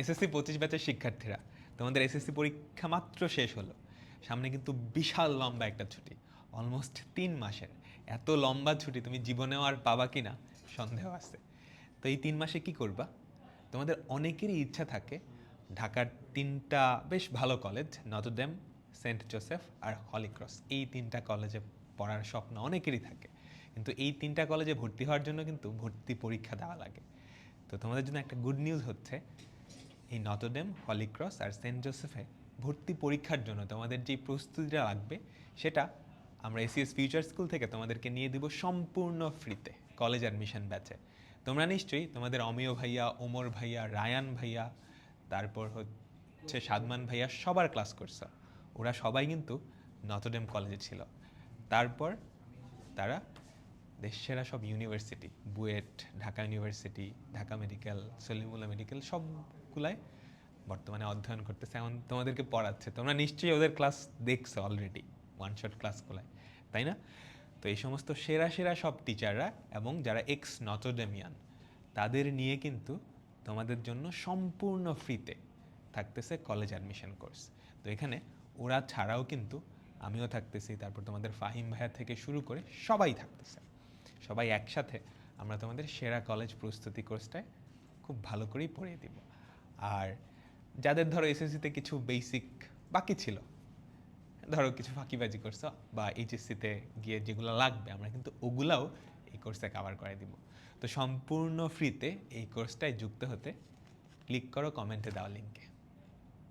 SSC পঁচিশ ব্যাচের শিক্ষার্থীরা। তোমাদের এসএসসি পরীক্ষা মাত্র শেষ হলো। সামনে কিন্তু বিশাল লম্বা একটা ছুটি অলমোস্ট তিন মাসের। এত লম্বা ছুটি, তুমি জীবনেও আর পাবা কি না? সন্দেহ আছে। তো এই তিন মাসে কি করবা? তোমাদের অনেকেরই ইচ্ছা থাকে, ঢাকার তিনটা বেশ ভালো college Notre Dame, saint Joseph আর হলিক্রস এই তিনটা কলেজে পড়ার স্বপ্ন অনেকেরই থাকে। কিন্তু এই তিনটা কলেজে ভর্তি হওয়ার জন্য কিন্তু ভর্তি পরীক্ষা দেওয়া লাগে। তো তোমাদের জন্য একটা গুড নিউজ হচ্ছে এই নটরডেম, হলিক্রস আর সেন্ট জোসেফে ভর্তি পরীক্ষার জন্য তোমাদের যে প্রস্তুতিটা লাগবে, সেটা আমরা এসিএস ফিউচার স্কুল থেকে তোমাদেরকে নিয়ে দিব সম্পূর্ণ ফ্রিতে, কলেজ অ্যাডমিশন ব্যাচে। তোমরা নিশ্চয়ই তোমাদের অমিয় ভাইয়া, ওমর ভাইয়া, রায়ান ভাইয়া, তারপর হচ্ছে সাদমান ভাইয়া সবার ক্লাস করছ। ওরা সবাই কিন্তু নটরডেম কলেজে ছিল। তারপর তারা দেশেরা সব university BUET, Dhaka university Dhaka medical Salimullah medical সবগুলাই বর্তমানে অধ্যয়ন করতেছে। এমন তোমাদেরকে পড়াচ্ছে। তোমরা নিশ্চয়ই ওদের ক্লাস দেখছ অলরেডি ওয়ান শট ক্লাসগুলায় তাই না? তো এই সমস্ত সেরা সেরা সব টিচাররা এবং যারা এক্স নটোডেমিয়ান তাদের নিয়ে কিন্তু তোমাদের জন্য সম্পূর্ণ ফ্রিতে থাকতেছে কলেজ অ্যাডমিশন কোর্স তো এখানে ওরা ছাড়াও কিন্তু আমিও থাকতেছি, তারপর তোমাদের ফাহিম ভাইয়া থেকে শুরু করে সবাই থাকতেছে। সবাই একসাথে আমরা তোমাদের সেরা কলেজ প্রস্তুতি কোর্সটায় খুব ভালো করেই পড়িয়ে দিব। আর যাদের ধরো এসএসসিতে কিছু বেসিক বাকি ছিল, ধরো কিছু ফাঁকিবাজি করছ বা এইচএসসিতে গিয়ে যেগুলো লাগবে, আমরা কিন্তু ওগুলাও এই কোর্সে কভার করে দিব। তো সম্পূর্ণ ফ্রিতে এই কোর্সটায় যুক্ত হতে ক্লিক করো কমেন্টে দেওয়া লিঙ্কে